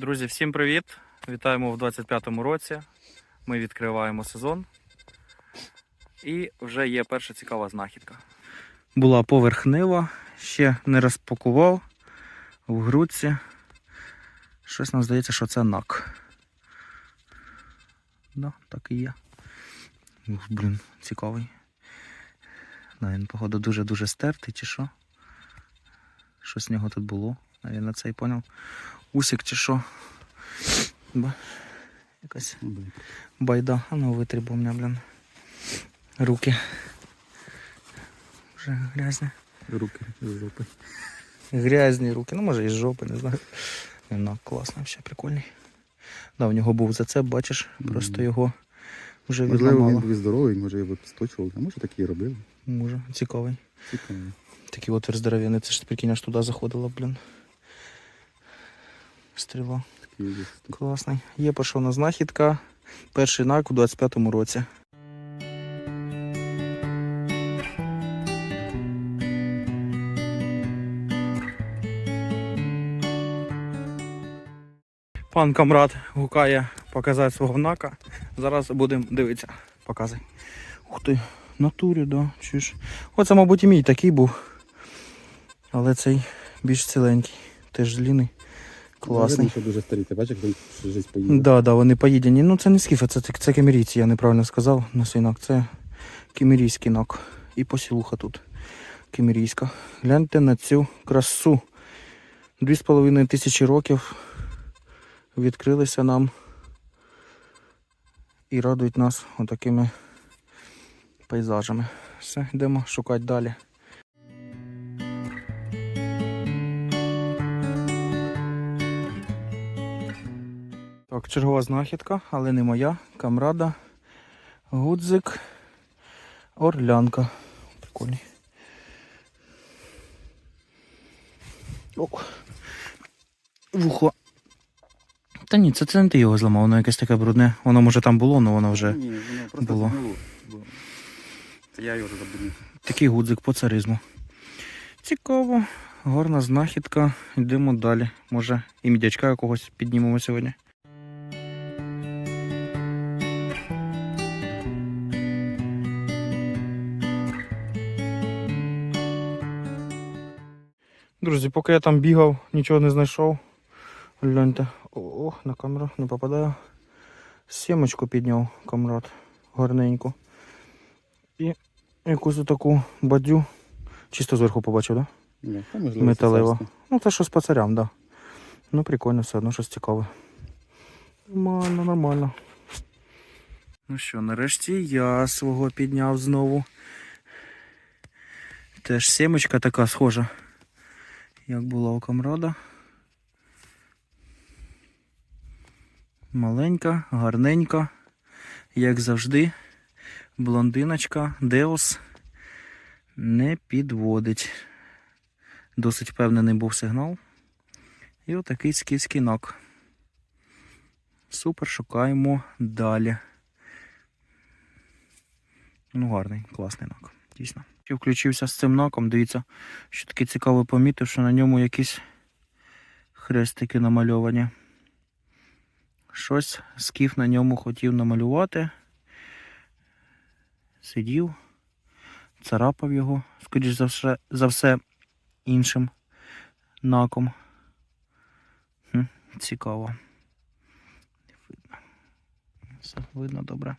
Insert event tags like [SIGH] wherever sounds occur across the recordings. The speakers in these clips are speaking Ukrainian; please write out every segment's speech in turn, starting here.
Друзі, всім привіт! Вітаємо в 25-му році. Ми відкриваємо сезон. І вже є перша цікава знахідка. Була поверхнева, ще не розпакував в грудці. Щось нам здається, що це нак. Да, так і є. Ух, блін, цікавий. Да, він, походу, дуже-дуже стертий чи що. Що з нього тут було? Навіть на цей поняв. Усік чи що. Ба. Якась байда. А ну витри, бо у мене, блін. Руки. Вже грязні. Руки з жопи. Грязні руки. Ну може і з жопи, не знаю. Ну, класний, все прикольний. Да, у нього був зацеп, бачиш, просто його вже Можливо, він був здоровий, може його підсточували, а може так і робили. Може, цікавий. Цікаво. Такий отвір здоровенний, це ж прикинь, аж туди заходило, блін. Стріла. Класний. Є пошовна знахідка. Перший нак у 25-му році. Пан Камрад гукає показати свого нака. Зараз будемо дивитися. Показуй. Ух ти, натурі, да. Чуєш? Оце, мабуть, і мій такий був. Але цей більш ціленький. Теж зліний. Класний. Видно, що дуже старий. Ти бачиш, як він життя поїде. Да, да, вони поїдені. Ну це не скіфи, це, це, це кемерійці, я неправильно сказав на свинок. Це кемерійський нок. І посілуха тут. Кемерійська. Гляньте на цю красу. Дві з половиною тисячі років відкрилися нам і радують нас отакими пейзажами. Все, йдемо шукати далі. Так, чергова знахідка, але не моя. Камрада. Гудзик. Орлянка. Прикольний. О. Вухо. Та ні, це, це не ти його зламав, воно якесь таке брудне. Воно може там було, але воно вже. Ні, воно просто було. Це я його забув. Такий гудзик по царизму. Цікаво, гарна знахідка. Йдемо далі. Може і мідячка якогось піднімемо сьогодні. Друзі, поки я там бігав, нічого не знайшов. Гляньте. О, на камеру не попадаю. Сімочку підняв камрад. Гарненько. І якусь таку бадю. Чисто зверху побачив, так? Да? Це Ну, це щось по царям, так. Да. Ну, прикольно, все одно щось цікаве. Нормально, нормально. Ну що, нарешті я свого підняв знову. Теж сімочка така схожа, як була у камрада. Маленька, гарненька, як завжди. Блондиночка, Деос не підводить. Досить впевнений був сигнал. І отакий скіфський нок. Супер, шукаємо далі. Ну, гарний, класний нок, дійсно. Ще включився з цим ноком, дивіться, що таке цікаво помітив, що на ньому якісь хрестики намальовані. Щось скіф на ньому хотів намалювати. Сидів, царапав його, скоріш за все, за все іншим наком. Хм, цікаво. Видно. Все видно добре.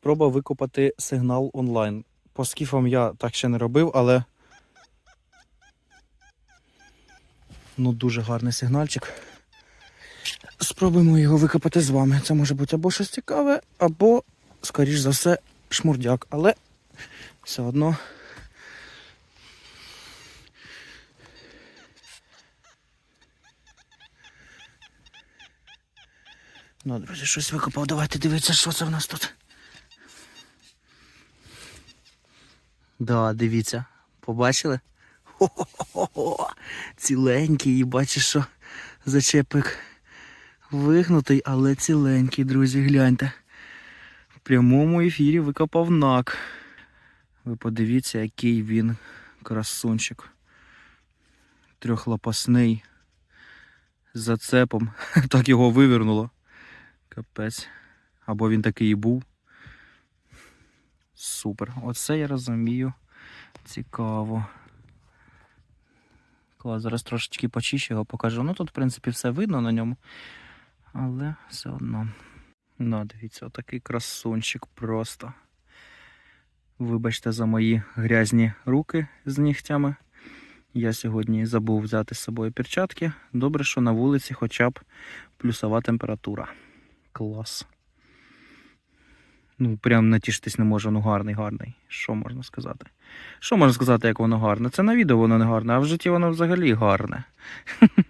Спроба викопати сигнал онлайн. По скіфам я так ще не робив, але. Ну, дуже гарний сигнальчик. Спробуємо його викопати з вами. Це може бути або щось цікаве, або, скоріш за все, шмурдяк. Але все одно Ну, друзі, щось викопав. Давайте дивитися, що це в нас тут. Да, дивіться. Побачили? Хо-хо-хо-хо. Ціленький, і бачиш, що зачепик вигнутий, але ціленький, друзі, гляньте. В прямому ефірі викопав нак. Ви подивіться, який він красунчик. Трьохлопасний. з зацепом. [LAUGHS] Так його вивернуло. Капець. Або він такий і був. Супер. Оце я розумію. Цікаво. Клас, зараз трошечки почищу його покажу. Ну тут, в принципі, все видно на ньому. Але все одно. Ну, дивіться, отакий красунчик просто. Вибачте за мої грязні руки з нігтями. Я сьогодні забув взяти з собою перчатки. Добре, що на вулиці хоча б плюсова температура. Клас. Ну, прям натішитись не можу, ну гарний, гарний. Що можна сказати? Що можна сказати, як воно гарне? Це на відео воно не гарне, а в житті воно взагалі гарне. [LAUGHS]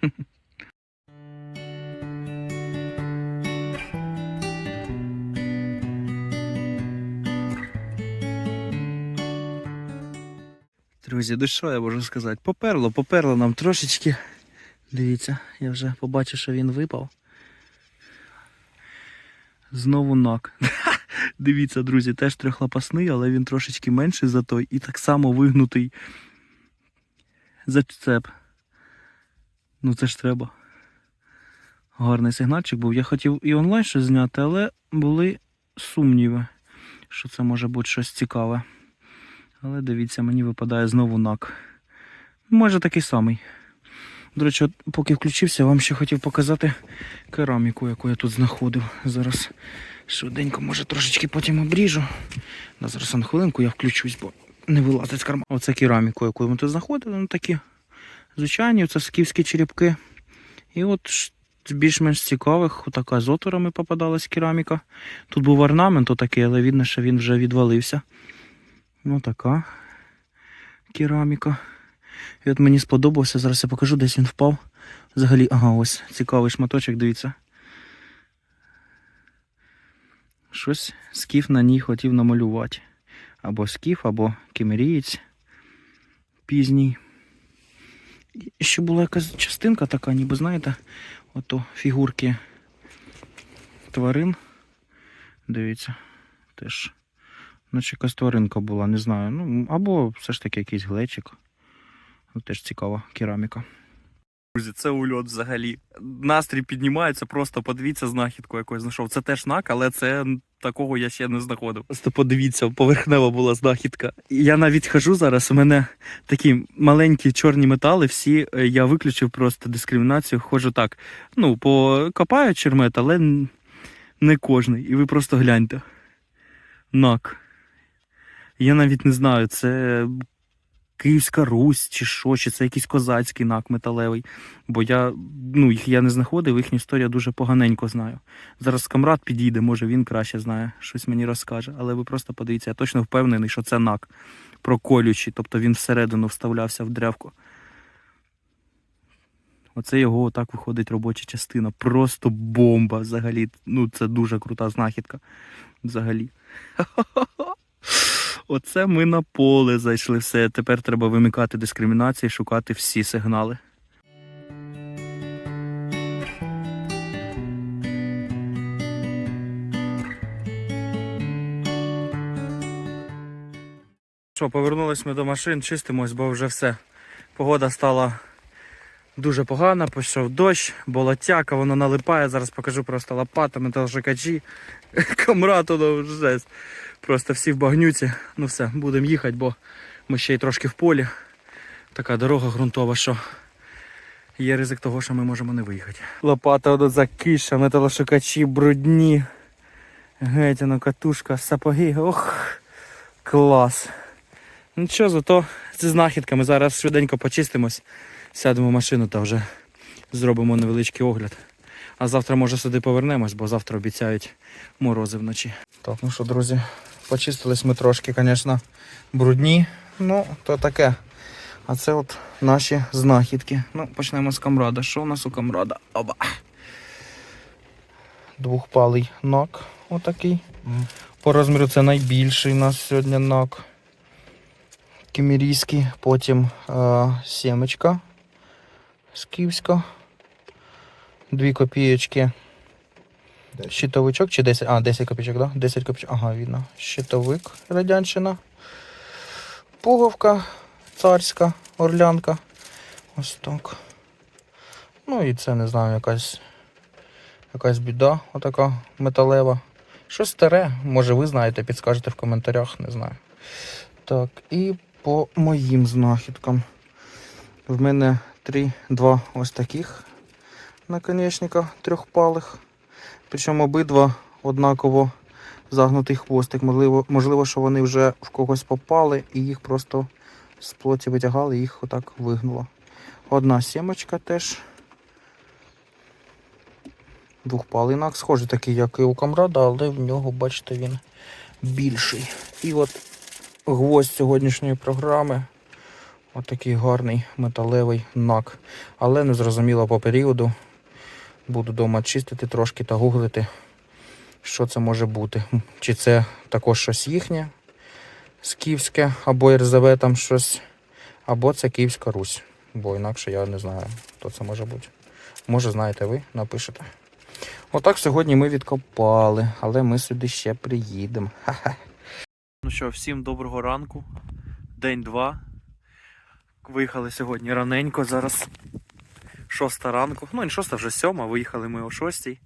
Друзі, ну що я можу сказати? Поперло, поперло нам трошечки. Дивіться, я вже побачив, що він випав. Знову нок. [LAUGHS] Дивіться, друзі, теж трьохлопасний, але він трошечки менший за той і так само вигнутий зацеп. Ну це ж треба. Гарний сигнальчик був. Я хотів і онлайн щось зняти, але були сумніви, що це може бути щось цікаве. Але дивіться, мені випадає знову нак. Майже такий самий. До речі, от поки включився, вам ще хотів показати кераміку, яку я тут знаходив. Зараз швиденько, може трошечки потім обріжу. Да, зараз на хвилинку я включусь, бо не вилазить з кармана. Оце кераміку, яку ми тут знаходили. Ну такі звичайні, це скіфські черепки. І от з більш-менш цікавих, отака з отворами попадалась кераміка. Тут був орнамент отакий, але видно, що він вже відвалився. Ну така кераміка. І от мені сподобався, зараз я покажу, десь він впав. Взагалі, ага, ось цікавий шматочок, дивіться. Щось скіф на ній хотів намалювати. Або скіф, або кемерієць пізній. І ще була якась частинка така, ніби знаєте, ото фігурки тварин. Дивіться, теж. Наче якась тваринка була, не знаю. Ну, або все ж таки якийсь глечик. Ну, теж цікава кераміка. Друзі, це ульот взагалі. Настрій піднімається, просто подивіться знахідку якусь знайшов. Це теж нак, але це такого я ще не знаходив. Просто подивіться, поверхнева була знахідка. Я навіть хожу зараз, у мене такі маленькі чорні метали, всі е, я виключив просто дискримінацію. Ходжу так. Ну, покопаю чермет, але не кожний. І ви просто гляньте. Нак. Я навіть не знаю, це Київська Русь чи що, чи це якийсь козацький нак металевий. Бо я, ну, їх я не знаходив, їхню історію дуже поганенько знаю. Зараз камрад підійде, може він краще знає, щось мені розкаже. Але ви просто подивіться, я точно впевнений, що це нак проколючий, тобто він всередину вставлявся в древко. Оце його отак виходить робоча частина. Просто бомба взагалі. Ну, це дуже крута знахідка. Взагалі. [LAUGHS] Оце ми на поле зайшли все. Тепер треба вимикати дискримінації, шукати всі сигнали. Що, повернулись ми до машин, чистимось, бо вже все. Погода стала дуже погана, пішов дощ, болотяка, воно налипає. Зараз покажу просто лопата, металошукачі, [LAUGHS] камрад, воно жесть. Просто всі в багнюці. Ну все, будемо їхати, бо ми ще й трошки в полі. Така дорога ґрунтова, що є ризик того, що ми можемо не виїхати. Лопата воно закиша, металошукачі брудні. Геть, ну катушка, сапоги. Ох, клас. Нічого, зато зі знахідками зараз швиденько почистимось, сядемо в машину та вже зробимо невеличкий огляд. А завтра, може, сюди повернемось, бо завтра обіцяють морози вночі. Так, ну що, друзі, почистились ми трошки, звісно, брудні. Ну, то таке. А це от наші знахідки. Ну, почнемо з камрада. Що у нас у камрада? Оба. Двохпалий нок. Отакий. По розміру це найбільший у нас сьогодні нок. Кімірійський. Потім е, сімечка скіфська. Дві копієчки. Щитовичок чи 10? А, 10 копійок, да? 10 копійок. Ага, видно. Щитовик радянщина. Пуговка царська, орлянка. Ось так. Ну і це не знаю, якась, якась біда, отака металева. Щось старе, може ви знаєте, підскажете в коментарях, не знаю. Так, і по моїм знахідкам. В мене три, два ось таких наконечника трьохпалих. Причому обидва однаково загнутий хвостик. Можливо, можливо, що вони вже в когось попали і їх просто з плоті витягали, їх отак вигнуло. Одна сімочка теж. Двохпалий нак, схожий такий, як і у камрада, але в нього, бачите, він більший. І от гвоздь сьогоднішньої програми. Отакий гарний металевий нак. Але не зрозуміло по періоду. Буду вдома чистити трошки та гуглити, що це може бути. Чи це також щось їхнє, скіфське, або РЗВ там щось, або це Київська Русь. Бо інакше я не знаю, хто це може бути. Може, знаєте ви, напишете. Отак сьогодні ми відкопали, але ми сюди ще приїдемо. Ну що, всім доброго ранку. День 2. Виїхали сьогодні раненько, зараз шоста ранку. Ну, не шоста, вже сьома, виїхали ми о шостій.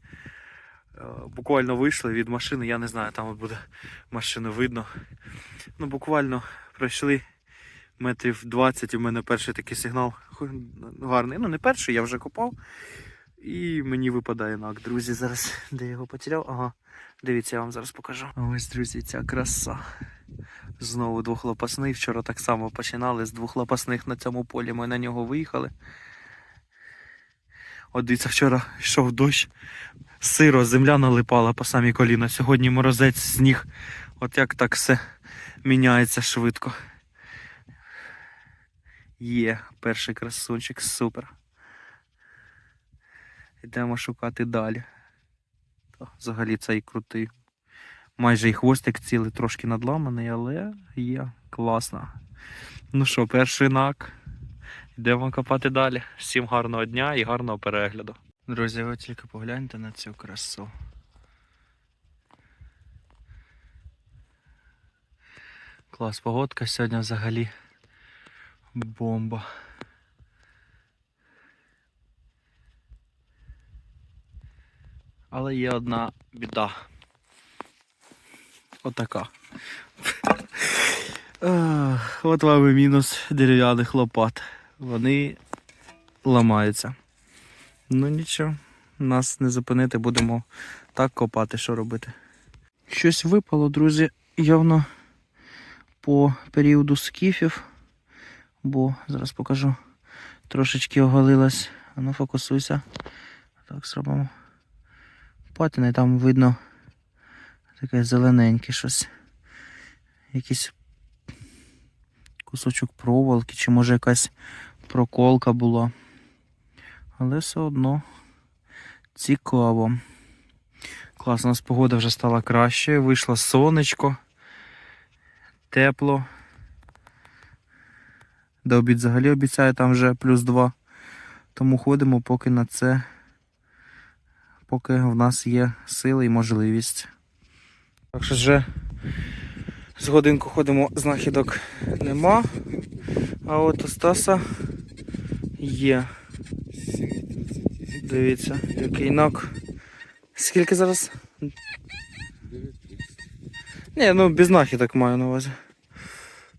Е, Буквально вийшли від машини, я не знаю, там буде машину видно. Ну, буквально пройшли метрів 20, у мене перший такий сигнал гарний. Ну, не перший, я вже копав. І мені випадає нак. Друзі, зараз де я його потеряв? Ага, дивіться, я вам зараз покажу. Ось, друзі, ця краса. Знову двохлопасний. Вчора так само починали з двохлопасних на цьому полі. Ми на нього виїхали. От дивіться, вчора йшов дощ, сиро, земля налипала по самі коліна. Сьогодні морозець, сніг. От як так все міняється швидко. Є, перший красунчик, супер. Йдемо шукати далі. Взагалі цей крутий. Майже і хвостик цілий, трошки надламаний, але є класно. Ну що, перший нак. Йдемо копати далі. Всім гарного дня і гарного перегляду. Друзі, ви тільки погляньте на цю красу. Клас, погодка сьогодні взагалі бомба. Але є одна біда. Отака. От вам і мінус дерев'яних лопат. Вони ламаються. Ну нічого, нас не зупинити, будемо так копати, що робити. Щось випало, друзі, явно по періоду скіфів, бо зараз покажу. Трошечки оголилась. Ну фокусуйся. Так, зробимо. Патини там видно таке зелененьке щось. Якийсь кусочок проволоки, чи може якась проколка була. Але все одно цікаво. Класно, у нас погода вже стала краще, вийшло сонечко, тепло. До обід взагалі обіцяє там вже плюс 2. Тому ходимо поки на це, поки в нас є сили і можливість. Так що вже з годинку ходимо, знахідок нема. А от у Стаса є. Дивіться, який нок. Скільки зараз? Ні, ну без знахідок маю на увазі.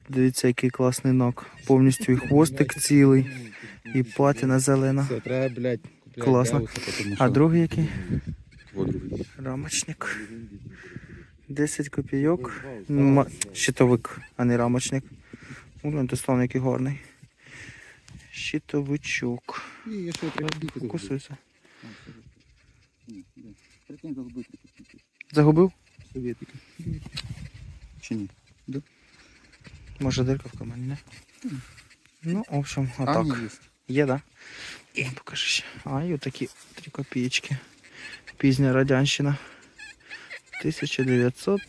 Дивіться, який класний нок. Повністю і хвостик цілий, і патина зелена. Класно. А другий який? Рамочник. 10 копійок. Щитовик, а не рамочник. Ну, достану який гарний. Щитовичок. Ні, я що, треба бігти. Фокусуйся. Ні, ні. Прикинь, загубити. Загубив? Чи ні? Може дирка в камені, не? Ну, в общем, А, отак. є. Да? І покажи ще. А, і отакі 3 копійки. Пізня радянщина. 1900.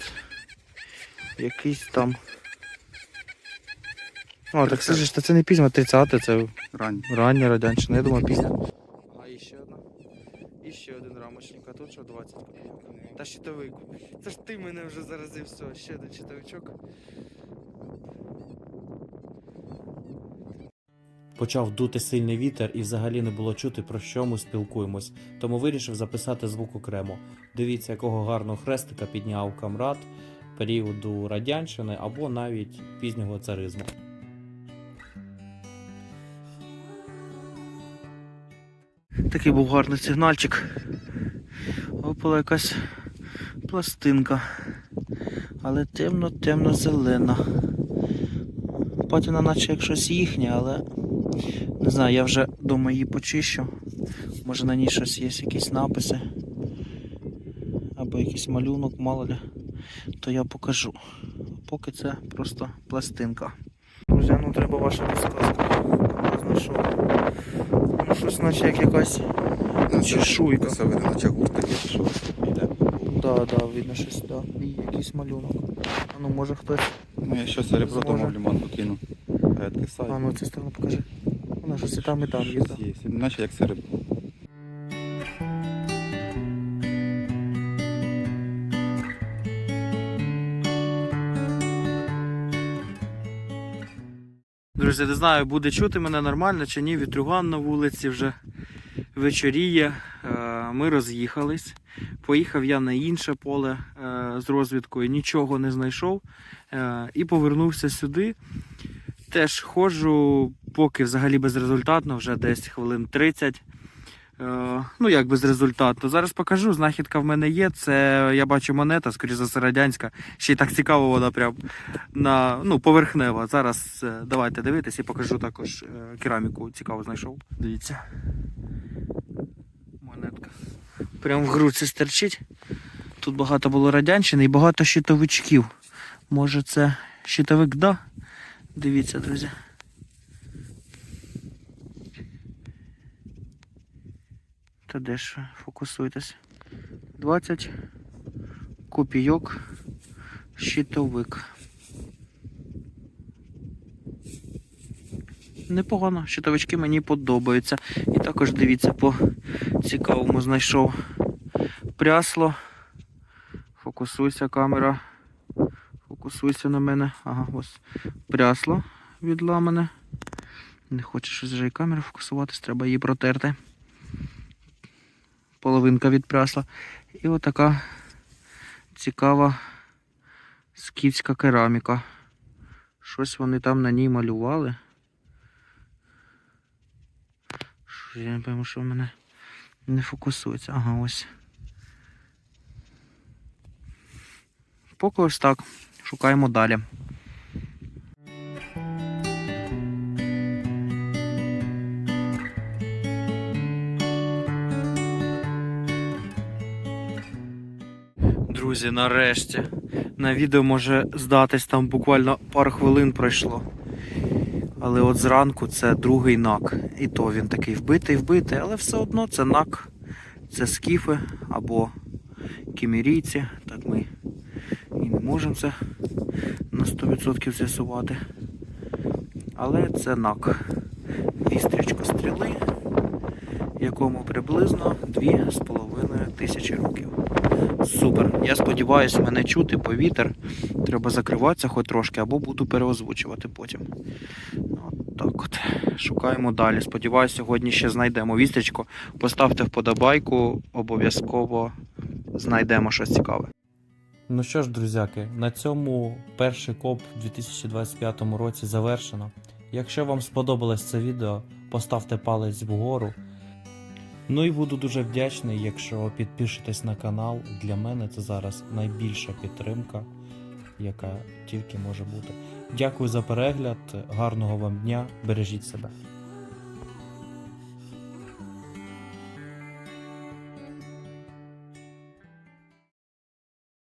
Якийсь там. О, так скажеш, що це не пізно 30 це Ранні. рання радянщина. Я думав пізня. А і ще одна. І ще один рамочник, а тут що 20 копійок. Та щитовик. Це ж ти мене вже заразив все. Ще один щитовичок. Почав дути сильний вітер і взагалі не було чути, про що ми спілкуємось. Тому вирішив записати звук окремо. Дивіться, якого гарного хрестика підняв камрад періоду радянщини або навіть пізнього царизму. Такий був гарний сигнальчик. Опала якась пластинка. Але темно-темно-зелена. Патіна наче як щось їхнє, але не знаю, я вже дома її почищу. Може на ній щось є, якісь написи. Або якийсь малюнок, мало ли. То я покажу. Поки це просто пластинка. Друзі, ну треба ваша підсказка. Знайшов. Ну щось наче як якась чешуйка. Це видно, наче гурт такий, що йде. Да, да, видно щось, да. І якийсь малюнок. А ну може хтось. Ну, я ще серебро дома в ліманку кину. Гадки сайт. А ну цю сторону покажи. Вона щось і там, і там є. Щось є. Наче як серебро. Друзі, не знаю, буде чути мене нормально чи ні. Вітрюган на вулиці вже вечоріє. Е, Ми роз'їхались. Поїхав я на інше поле е, з розвідкою, нічого не знайшов. Е, І повернувся сюди. Теж ходжу, поки взагалі безрезультатно, вже десь хвилин 30. Е, Ну, як безрезультатно. Зараз покажу. Знахідка в мене є. Це я бачу монета, скоріше за все, радянська. Ще й так цікаво, вона прям на ну, поверхнева. Зараз е, давайте дивитись і покажу також е, кераміку. Цікаво знайшов. Дивіться. Монетка. Прям в грудці стерчить. Тут багато було радянщини і багато щитовичків. Може це щитовик, да? Дивіться, друзі. Та де ж фокусуйтесь. 20 копійок щитовик. Непогано, щитовички мені подобаються. І також дивіться, по цікавому знайшов прясло. Фокусуйся, камера. Фокусуйся на мене. Ага, ось прясло відламане. Не хоче щось вже і камера фокусуватись, треба її протерти. Половинка від прясла. І отака цікава скіфська кераміка. Щось вони там на ній малювали. Що я не пойму, що в мене не фокусується. Ага, ось. Поки ось так. Шукаємо далі. Друзі, нарешті. На відео може здатись, там буквально пару хвилин пройшло. Але от зранку це другий нак. І то він такий вбитий, вбитий, але все одно це нак. Це скіфи або кімірійці. Так ми і не можемо це на 100% з'ясувати. Але це нак. Вістрічко стріли, якому приблизно 2,5 тисячі років. Супер. Я сподіваюся, мене чути повітер. Треба закриватися хоч трошки, або буду переозвучувати потім. От так от. Шукаємо далі. Сподіваюся, сьогодні ще знайдемо вістрічку. Поставте вподобайку, обов'язково знайдемо щось цікаве. Ну що ж, друзяки, на цьому перший коп у 2025 році завершено. Якщо вам сподобалось це відео, поставте палець вгору. Ну і буду дуже вдячний, якщо підпишетесь на канал. Для мене це зараз найбільша підтримка, яка тільки може бути. Дякую за перегляд, гарного вам дня, бережіть себе.